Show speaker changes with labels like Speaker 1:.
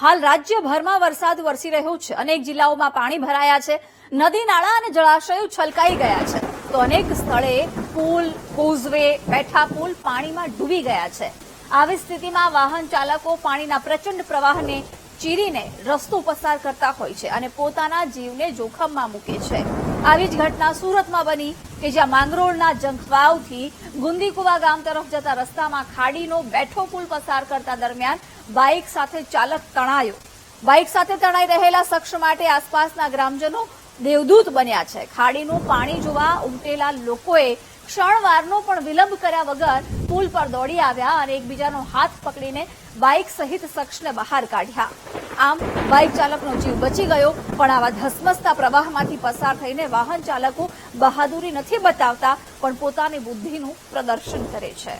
Speaker 1: હાલ રાજ્યભરમાં વરસાદ વરસી રહ્યો છે. અનેક જિલ્લાઓમાં પાણી ભરાયા છે. નદી, નાળા અને જળાશયો છલકાઈ ગયા છે. તો અનેક સ્થળે પુલ કોઝવે બેઠા પુલ પાણીમાં ડૂબી ગયા છે. આવી સ્થિતિમાં વાહન ચાલકો પાણીના પ્રચંડ પ્રવાહને ચીરીને રસ્તો પસાર કરતા હોય છે અને પોતાના જીવને જોખમમાં મૂકે છે. આવી જ ઘટના સુરતમાં બની કે જ્યાં માંગરોળના જંખવાવથી ગુંદીકુવા ગામ તરફ જતા રસ્તામાં ખાડીનો બેઠો પુલ પસાર કરતા દરમિયાન બાઇક સાથે ચાલક તણાયો. બાઇક સાથે તણાઈ રહેલા શખ્સ માટે આસપાસના ગ્રામજનો દેવદૂત બન્યા છે. ખાડીનું પાણી જોવા ઉમટેલા લોકોએ ક્ષણવારનો પણ વિલંબ કર્યા વગર પુલ પર દોડી આવ્યા અને એકબીજાનો હાથ પકડીને બાઇક સહિત શખ્સને બહાર કાઢ્યા. આમ બાઇક ચાલકનો જીવ બચી ગયો, પણ આવા ધસમસતા પ્રવાહમાંથી પસાર થઈને વાહન ચાલકો બહાદુરી નથી બતાવતા, પણ પોતાની બુદ્ધિનું પ્રદર્શન કરે છે.